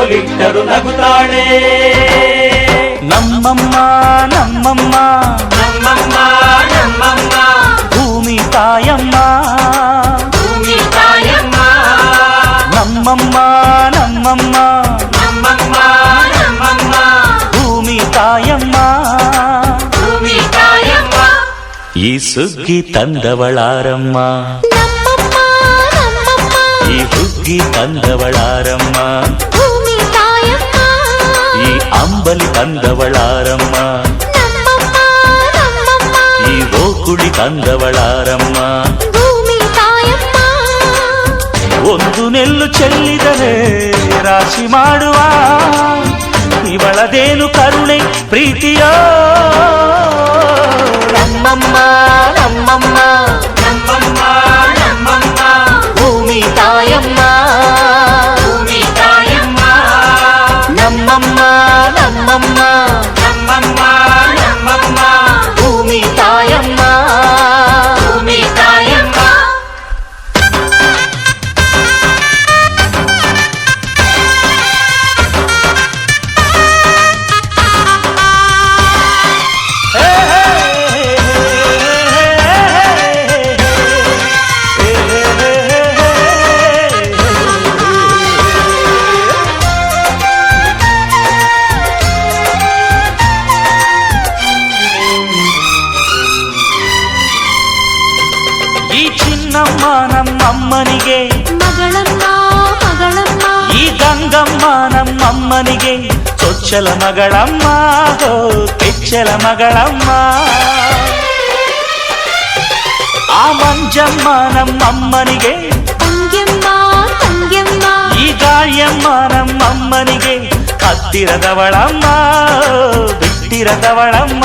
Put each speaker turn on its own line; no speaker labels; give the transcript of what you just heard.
ఎప్పుడు నగుతాడే
నమ్మమ్మ నమ్మమ్మ
నమ్మమ్మ నమ్మమ్మ
భూమి తాయమ్మ
భూమి తాయమ్మ
నమ్మమ్మ నమ్మమ్మ
నమ్మమ్మ నమ్మమ్మ
భూమి తాయమ్మ
భూమి తాయమ్మ
ಈ ಸುಗ್ಗಿ ತಂದವಳಾರಮ್ಮ
ನಮ್ಮಮ್ಮ ನಮ್ಮಮ್ಮ
ಈ ಹುಗ್ಗಿ ತಂದವಳಾರಮ್ಮ
ಭೂಮಿ ತಾಯಮ್ಮ
ಈ ಅಂಬಲಿ ತಂದವಳಾರಮ್ಮ
ನಮ್ಮಮ್ಮ ನಮ್ಮಮ್ಮ
ಈ ಓಕುಳಿ ತಂದವಳಾರಮ್ಮ
ಭೂಮಿ ತಾಯಮ್ಮ
ಒಂದು ನೆಲ್ಲು ಚೆಲ್ಲಿದರೆ ರಾಶಿ ಮಾಡುವ ಇವಳದೇನು ಕರುಣೆ ಪ್ರೀತಿಯ ನಮ್ಮಮ್ಮ ನಮ್ಮಮ್ಮ
ನಮ್ಮಮ್ಮ
ಚಿನ್ನಮ್ಮ ನಮ್ಮಮ್ಮನಿಗೆ
ಮಗಳಮ್ಮ ಮಗಳಮ್ಮ
ಈ ಗಂಗಮ್ಮ ನಮ್ಮಮ್ಮನಿಗೆ ಚೊಚ್ಚಲ ಮಗಳಮ್ಮ ಹೋ ಕೆಚ್ಚಲ ಮಗಳಮ್ಮ ಆ ಮಂಜಮ್ಮ ನಮ್ಮಮ್ಮನಿಗೆ
ತಂಗ್ಯಮ್ಮ ತಂಗ್ಯಮ್ಮ
ಈ ಗಾಳಿಯಮ್ಮ ನಮ್ಮಮ್ಮನಿಗೆ ಹತ್ತಿರದವಳಮ್ಮ ಬಿಟ್ಟಿರದವಳಮ್ಮ